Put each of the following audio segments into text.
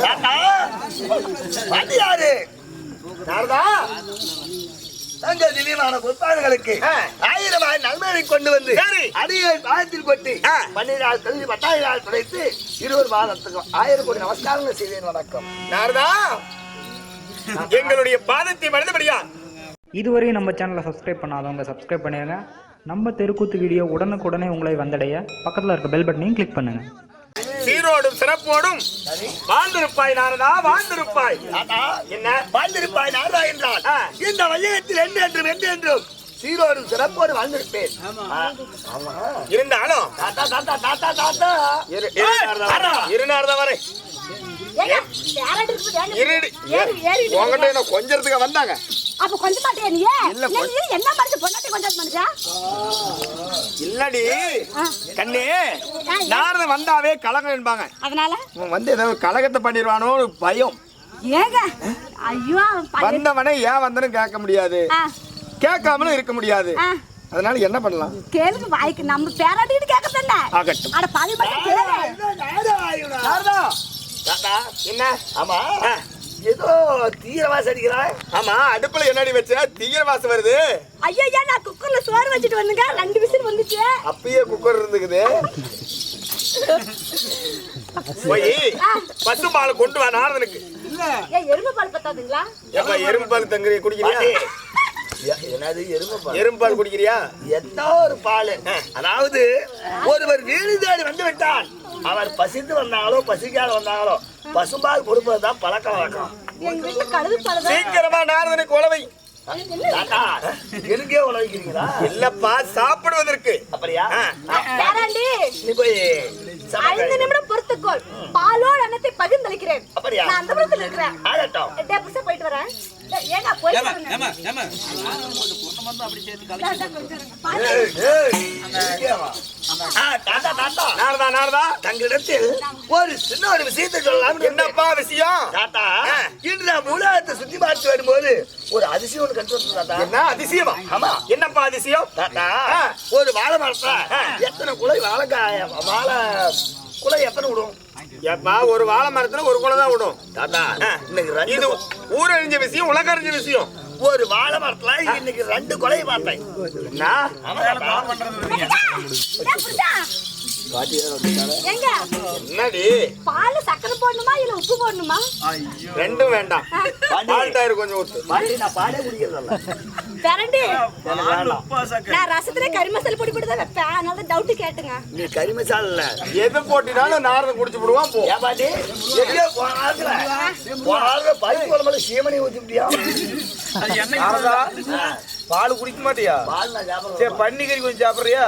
தாத்தா, வாத்தியாரு நாரதா தங்கள் திவ்யமான. ஆயிரம் ஆயிரம் நன்மையை கொண்டு வந்து சரி. அடியை பாதத்தில் கொட்டி ஆ. பன்னிராள் கல்வி பத்தாயிரம் துடைத்து இருபது மாதத்துக்கு ஆயிரம் கோடி நமஸ்காரங்கள் செய்தேன் வணக்கம் நாரதா எங்களுடைய பாதத்தை மனிதபடியா இதுவரை நம்ம சேனலை சப்ஸ்கிரைப் பண்ணாதவங்க சப்ஸ்கிரைப் பண்ணிடுங்க நம்ம தெருக்கூத்து வீடியோ உடனுக்குடனே உங்களை வந்தடைய பக்கத்தில் இருக்க பெல் பட்டனையும் கிளிக் பண்ணுங்கள் சீரோடும் சிறப்போடும் வாழ்ந்திருப்பாய் நாரதா வாழ்ந்திருப்பாய். என்ன? வாழ்ந்திருப்பாய் நாரதா என்றால். இந்த வையகத்தில் என்று என்றும் என்று என்றும் சீரோடும் சிறப்போடு வாழ்ந்திருப்பேன். இருந்தாலும் தாத்தா தாத்தா தாத்தா தாத்தா. இரு இரு உங்ககிட்ட என்ன கொஞ்சத்துக்கு வந்தாங்க? அப்ப கொஞ்சம் மாட்டியா நீ? இல்ல, என்ன மனுஷன் பொண்டாட்டி கொஞ்சம் மனுஷன் இல்லடி. கண்ணே வந்தாவே கலகம் என்பாங்க. அதனால? வந்து ஏதோ கலகத்தை பண்ணிடுவானோ ஒரு பயம். ஏங்க? ஐயோ வந்தவனே ஏன் வந்தனும் கேட்க முடியாது. கேட்காமலும் இருக்க முடியாது. அதனால என்ன பண்ணலாம்? கேளுங்க வாய்க்கு நம்ம பேராட்டிட்டு என்ன ஆகட்டும். அட பாதி மட்டும் கேளு என்ன? ஆமா. ஏதோ தீரவாசி அடிக்கிறாய் ஆமா அடுப்புல என்னடி வச்ச? தீவிர வாசம் வருது. ஐயா நான் குக்கர்ல சோறு வச்சுட்டு வந்துங்க. ரெண்டு விசில் வந்துச்சு. அப்பயே குக்கர் இருந்துக்குது. போய் பசும்பால் கொண்டு வா நாரதனுக்கு. ஏன் எருமை பால் பத்தாதுங்களா? ஏப்பா எறும்பு பால் தங்குறீ குடிக்கிறியா? என்னது எருமை பால்? எறும்பு பால் குடிக்கிறியா? எந்த ஒரு பால். அதாவது ஒருவர் வீடு தேடி வந்து விட்டால் அவர் பசித்து வந்தாங்களோ பசிக்காத வந்தாங்களோ பசும்பால் கொடுப்பதுதான் பழக்க வழக்கம். சீக்கிரமா நாரதனுக்கு உழவை. தாத்தா எனக்கே உழவிக்கிறீங்களா? இல்லப்பா சாப்பிடுவதற்கு. அப்படியா? நீ போய் ஐந்து நிமிடம் பொறுத்துக்கோள். பாலோடு அன்னத்தை பகிர்ந்தளிக்கிறேன். அப்படியா? நான் அந்த புறத்தில் இருக்கிறேன். ஆகட்டும். டே, புதுசா போயிட்டு வரேன். ஏங்க நாரதா தங்களிடத்தில் ஒரு சின்ன ஒரு விஷயத்தை சொல்லலாம் என்னப்பா விஷயம்? தாத்தா. இன்று நான் மூலாயத்தை சுத்தி பார்த்து வரும்போது ஒரு அதிசயம் ஒன்று கண்டு தாத்தா. என்ன அதிசயமா? ஆமா. என்னப்பா அதிசயம்? தாத்தா. ஒரு வாழை மரத்துல ஆ. எத்தனை குலை வாழைக்காய வாழை குலை எத்தனை விடும்? ஏப்பா ஒரு வாழை மரத்துல ஒரு குலை தான் விடும். தாத்தா. இன்னைக்கு இது ஊரறிஞ்ச விஷயம் உலக அறிஞ்ச விஷயம். ஒரு வாழை மரத்துல இன்னைக்கு ரெண்டு கொலை பார்த்தேன். என்னடி? பால் சக்கரை போடணுமா இல்ல உப்பு போடணுமா? ரெண்டும் வேண்டாம். பால் டயர் கொஞ்சம் ஊத்து. பாட்டி நான் பாலே குடிக்கிறதில்ல. பேரண்டி நான் ரசத்துல கறி மசாலா பொடி போட்டு தான் வைப்பேன். அதனால டவுட் கேட்டுங்க. நீ கறி மசாலா இல்ல. எது போட்டினாலும் நாரதம் குடிச்சு விடுவான் போ. ஏன் பாட்டி? காலத்துல போன காலத்துல பருப்பு குழம்புல சீமனி ஊத்திட்டியா நாரதா, பால் குடிக்க மாட்டியா? சரி பன்னிக்கறி கொஞ்சம் சாப்பிடுறியா?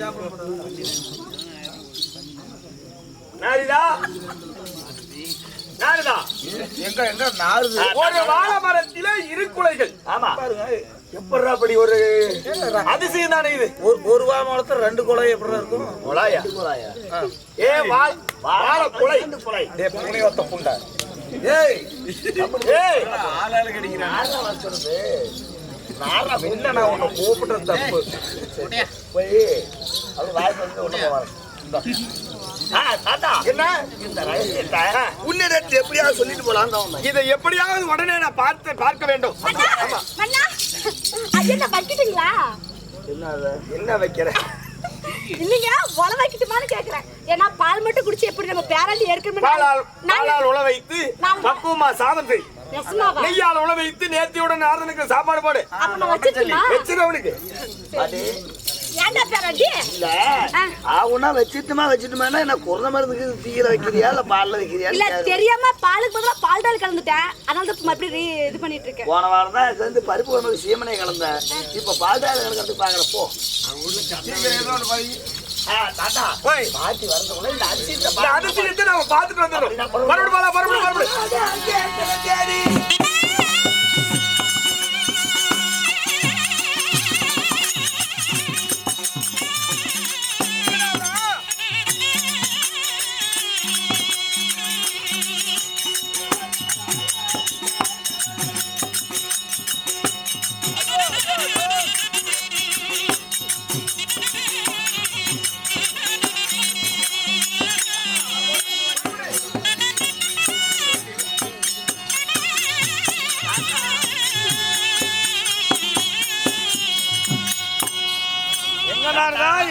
சாப்பிட நாரிதா. நாரிதா எங்க எங்க? நாருது ஒரு வாழை மரத்தில இரு குலைகள். ஆமா. பாருங்க எப்படா அப்படி ஒரு அதிசயம் தானே இது? ஒரு ஒரு வாமரத்துல ரெண்டு குலை எப்படி இருக்கும்? குழாயா குழாயா? ஏ வாழ் வாழை குலை. புனி ஒத்த புண்டா. ஏய், ஏய். ஆளாளு கிடைக்கிறேன் யாரா வச்சுறது? நாரா என்ன நான் உன்னை கூப்பிட்டது தப்பு? போய் அப்படி வாய் உள்ள போவாரு. என்ன? இந்த ரகசியத்தை உன்னிடத்தில் எப்படியாவது சொல்லிட்டு. இதை எப்படியாவது உடனே நான் பார்த்து பார்க்க வேண்டும். என்ன வைக்கிட்டீங்களா என்ன வைக்கிற? இல்லைங்க உல வைக்கட்டுமான்னு கேக்குறேன். ஏன்னா பால் மட்டும் குடிச்சு எப்படி நம்ம பேராண்டி ஏற்கனவே பாலால் உழ வைத்து பக்குவமா சாதம் செய். நெய்யால் உழ வைத்து நேர்த்தியோட நாரதனுக்கு சாப்பாடு போடு. அப்ப நான் வச்சிருக்கா ஏன்டா பேராண்டி இல்ல. ஆ. ஆவுனா வச்சிட்டுமா வச்சிட்டுமானா என்ன குறைந்த மருந்துக்கு தீயில வைக்கிறியா இல்ல பால்ல வைக்கிறியா இல்ல தெரியாம பாலுக்கு பதிலா பால் டால் கலந்துட்டேன். அதனால தான் மறுபடியும் இது பண்ணிட்டு இருக்கேன் போன வாரம் தான் சேர்ந்து பருப்பு குழம்புக்கு சீமனை கலந்தேன். இப்ப பால்டால கலந்து பாக்குற போ. ஆ, தாத்தா போய் பாட்டி வரதுக்குள்ள இந்த இந்த அதிசயத்தை நாம பார்த்துட்டு வந்துடும் மறுபடியும் மறுபடியும் மறுபடியும்.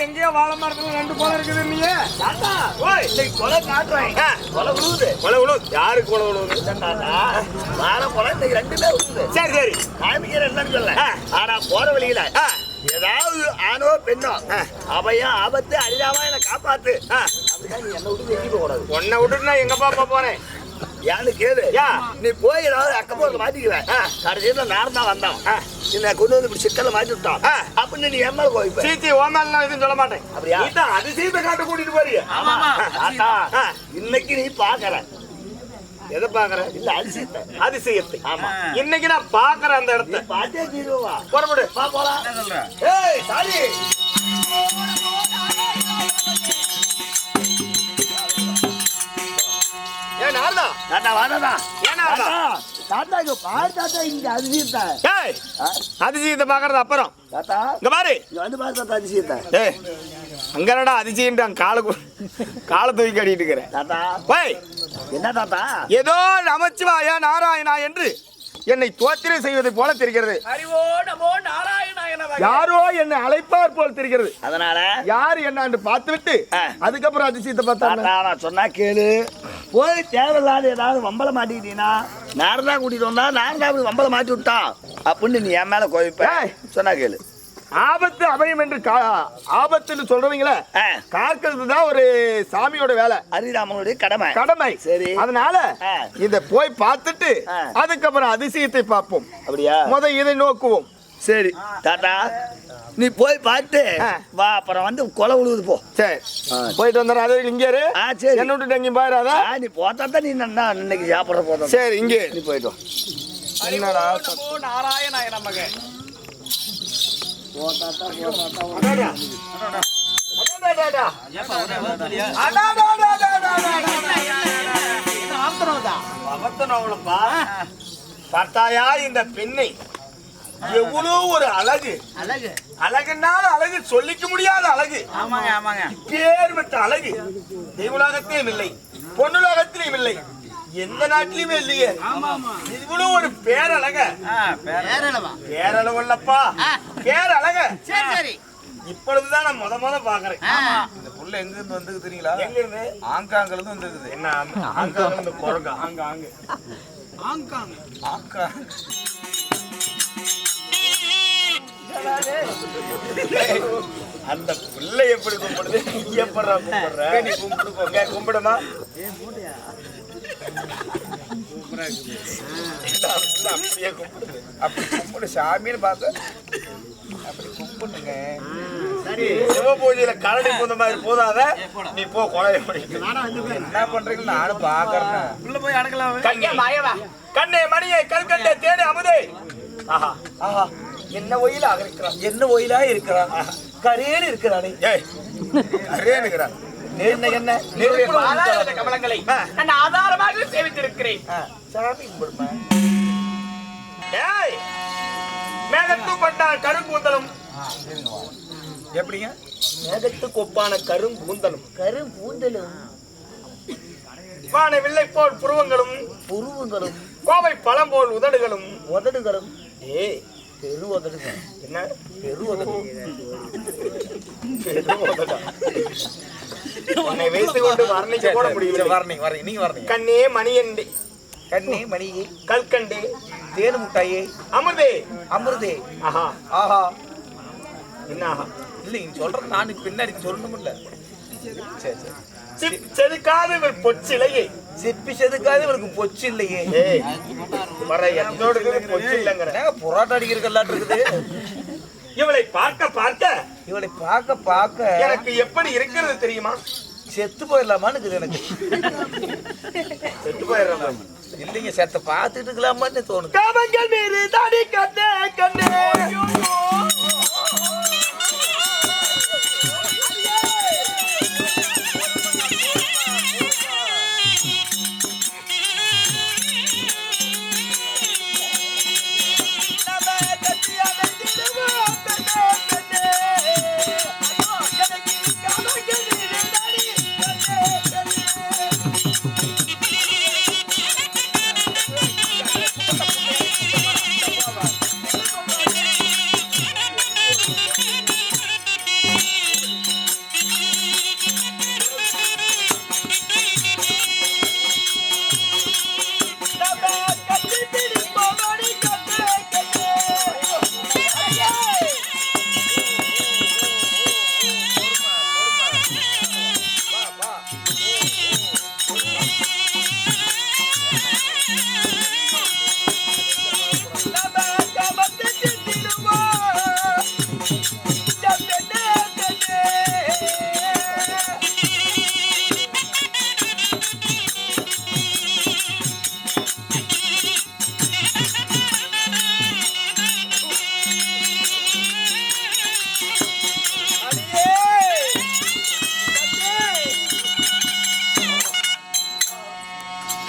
எங்கேயோ வாழை மரத்துல ரெண்டு கொலை இருக்குது நீங்க கொலை காட்டுறாங்க கொலை விழுவுது கொலை விழுவு யாருக்கு கொலை விழுவுது வாழை கொலை இன்னைக்கு ரெண்டு பேர் சரி சரி. காமிக்கிற என்னன்னு சொல்ல. ஆனா போற வழியில ஏதாவது ஆணோ பெண்ணோ அவையா ஆபத்து அரிதாவா என்ன காப்பாத்து. என்ன விட்டு வெளியே போக கூடாது உன்னை விட்டுட்டு நான் எங்கப்பா போறேன்? ஏன்னு கேளு. நீ போய் ஏதாவது அக்கம் போல மாட்டிக்குவேன். கடைசியில் நேரம் தான் வந்தான். என்னை கொண்டு வந்து இப்படி சிக்கல மாட்டி விட்டான். அப்படின்னு நீ எம்எல் கோவிப்ப சீத்தி ஓமால நான் எதுவும் சொல்ல மாட்டேன் அப்படியா? அதிசயத்தை காட்ட கூட்டிட்டு போறிய. இன்னைக்கு நீ பாக்குற எதை பாக்குற இல்ல அதிசயத்தை அதிசயத்தை ஆமா இன்னைக்கு நான் பாக்குறேன் அந்த இடத்த நீ பாத்தே தீருவா புறப்படு வா போலாம் ஏய் சாரி நாரதா தாத்தா வாடா ஏன் நாரதா தாத்தா இங்க பாரு தாத்தா இங்க அதிசயத்தை. ஏய் ஆ? அதிசயத்தை பாக்குறது அப்புறம். தாத்தா இங்க பாரு. இங்க வந்து பாரு தாத்தா அதிசயத்தை. ஏய் அங்கடா அங்க காலை காலை தூக்கி கட்டிட்டு இருக்கிறேன். தாத்தா. போய் என்ன தாத்தா? ஏதோ நமச்சிவாயா நாராயணா என்று என்னை தோத்திரம் செய்வதை போல தெரிகிறது. யாரோ என்னை அழைப்பார் போல் தெரிகிறது. அதனால? யார் என்ன பார்த்துவிட்டு. அதுக்கப்புறம் அதிசயத்தை தாத்தா நான் சொன்னா கேளு. போய் தேவையில்லாத ஏதாவது வம்பல மாட்டிக்கிட்டீங்கன்னா நான் தான் கூட்டிட்டு வந்தா நான் தான் மாட்டி விட்டான் அப்படின்னு நீ என் மேல கோவிப்ப. சொன்னா கேளு. ஆபத்து அபயம் என்று கா- ஆபத்துன்னு சொல்றவங்கள காக்கிறது தான் ஒரு சாமியோட வேலை ஹரிராமனுடைய கடமை கடமை சரி. அதனால. இத போய் பார்த்துட்டு. அதுக்கப்புறம் அதிசயத்தை பார்ப்போம் அப்படியா முத இதை நோக்குவோம் சரி தாத்தா நீ போய் பார்த்து. வா அப்புறம் வந்து கொலை விழுவுது போ சரி போயிட்டு வந்துடுற அதே இங்கே இரு. ஆ சரி என்ன விட்டுட்டு எங்கேயும் ஆ, நீ போத்தா தான் நீ நல்லா இன்னைக்கு சாப்பிட்ற போதும் சரி இங்கே. நீ போயிட்டு. அடாடாடாடா. அடாடாடாடாடாடா. பார்த்தாயா இந்த பெண்ணை எவ்வளவு ஒரு அழகு அழகு அழகுனால அழகு சொல்லிக்க முடியாத அழகு ஆமாங்க ஆமாங்க. பேர்பட்ட அழகு. தெய்வலோகத்திலும் இல்லை பொண்ணுலோகத்திலும் இல்லை. எந்த நாட்டிலுமே இல்லையே. இவ்வளவு ஒரு பேரழக. பேரளவா பேரழகு. இல்லப்பா. பேரழக. சரி சரி. இப்பொழுதுதான் நான் முத முத பாக்குறேன் இந்த புள்ள எங்க இருந்து வந்தது தெரியுங்களா? எங்க இருந்து ஆங்காங்கல இருந்து வந்திருக்குது. என்ன ஆங்காங்க இந்த குரங்கா. ஆங்க ஆங்க. ஆங்கா. அந்த பிள்ளை எப்படி கும்பிடுது? நீ எப்படா கும்பிடுற? நீ கும்பிடு போங்க கும்பிடுமா? அப்படியே கும்பிடுது அப்படி கும்பிடு சாமின்னு அப்படி கும்பிடுங்க சரி கரடி பூந்த மாதிரி போதாத நீ போ கொலைய என்ன பண்றீங்க நானும் பாக்குறேன் உள்ள போய் அடக்கலாம் கண்ணே மாயவா கண்ணே மணியை கல்கண்டே அமுதே ஆஹா ஆஹா. என்ன ஒயிலா இருக்கிறான்? என்ன ஒயிலா இருக்கிறான்? கரேன்னு இருக்கிறானே ஏய் கரே இருக்கிறான் என்ன என்ன? கமலங்களை. நான் ஆதாரமாக சேவித்திருக்கிறேன் சாமி மேகத்து பட்டால் கருங்கூந்தலும். எப்படிங்க? மேகத்து கொப்பான கருங்கூந்தலும். கரும்பூந்தலும் வான வில்லை போல் புருவங்களும். புருவங்களும். கோவை பழம் போல் உதடுகளும். உதடுகளும். ஏய் பெரு உதடுங்க என்ன? பெரு உதடு பெரு உதடா உன்னை வைத்துக் கொண்டு வர்ணிக்க கூட முடியல வரணிங்க வரீங்க நீங்க வரீங்க கண்ணே மணியண்டி. கண்ணி மணி கல்கண்டு. தேனு முட்டாயே. அமுதே அமிர்தே. ஆஹா. ஆஹா. என்ன ஆஹா இல்ல நீ சொல்றது நான் பின்னாடி சொல்லணும் இல்ல சரி சரி. செதுக்காத இவர் பொச்சிலையே. சிப்பி செதுக்காது இவனுக்கு பொச்சு இல்லையே வர எத்தோடு இருக்குது பொச்சு இல்லைங்கிற புரோட்டா அடிக்கிறக்கெல்லாம் இருக்குது. இவளை பார்க்க பார்க்க. இவளை பார்க்க பார்க்க. எனக்கு எப்படி இருக்கிறது தெரியுமா? செத்து போயிடலாமான்னு இருக்குது எனக்கு. செத்து போயிடுறேன் இல்லைங்க செத்த பார்த்துட்டு இருக்கலாமான்னு தோணுது. தாடி கண்ணே.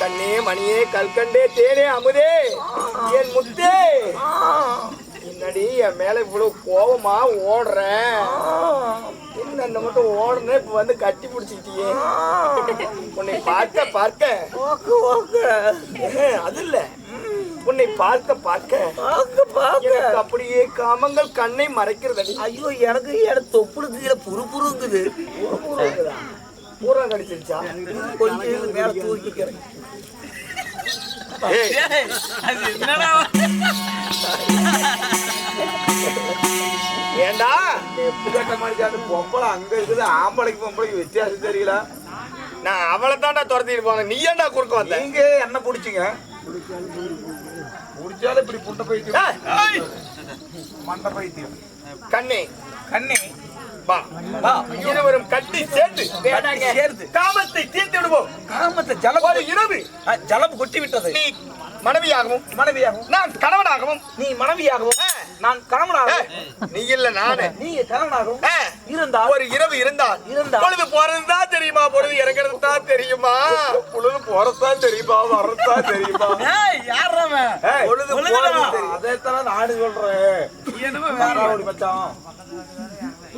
கண்ணே மணியே கல்கண்டே தேனே அமுதே என் முத்தே. என்னடி என் மேல இவ்வளவு கோவமா ஓடுறேன் என்ன இந்த மட்டும் ஓடுறேன் இப்ப வந்து கட்டி பிடிச்சிக்கிட்டியே உன்னை பார்க்க பார்க்க. ஏஹ், அது இல்ல. உன்னை பார்க்க பார்க்க. எனக்கு அப்படியே காமங்கள் கண்ணை மறைக்கிறது ஐயோ எனக்கு எனக்கு தொப்புளு கீழே புரு புருங்குது பூரா கடிச்சிருச்சா? கொஞ்சம் மேல தூக்கிக்கிறேன் ஏய், அது என்னடா? ஏண்டா? பொம்பளை அங்க இருக்குது ஆம்பளைக்கு பொம்பளைக்கு வித்தியாசம் தெரியல. நான் அவளை தான்டா துரத்திட்டு போனேன். நீ ஏன்டா குறுக்க வந்த? நீங்க என்ன பிடிச்சிங்க? பிடிச்சாலும் இப்படி புண்டை பைத்தியம். மண்டை பைத்தியம். கண்ணே. கண்ணி. இருவரும் கட்டி சேர்ந்து காமத்தை தீர்த்து விடுவோம். காமத்தை ஜலம் ஒரு இரவு. ஜலம் கொட்டி விட்டது நீ மனைவியாகவும் மனைவியாகும் நான் கணவனாகவும். நீ மனைவியாகவும். நான் கணவனாகும் ஏய், நீ இல்ல நானு. நீங்க கணவனாகும் ஆ, இருந்தால் ஒரு இரவு இருந்தால். இருந்தால். பொழுது போறது தான் தெரியுமா? பொழுது இறங்குறது தான் தெரியுமா? பொழுது போறதுதான் தெரியுமா? வர்றதுதான் தெரியுமா? யார் பொழுது. போறது. அதைத்தானே நாடு சொல்றேன். நீ வேற. வேற மச்சான்?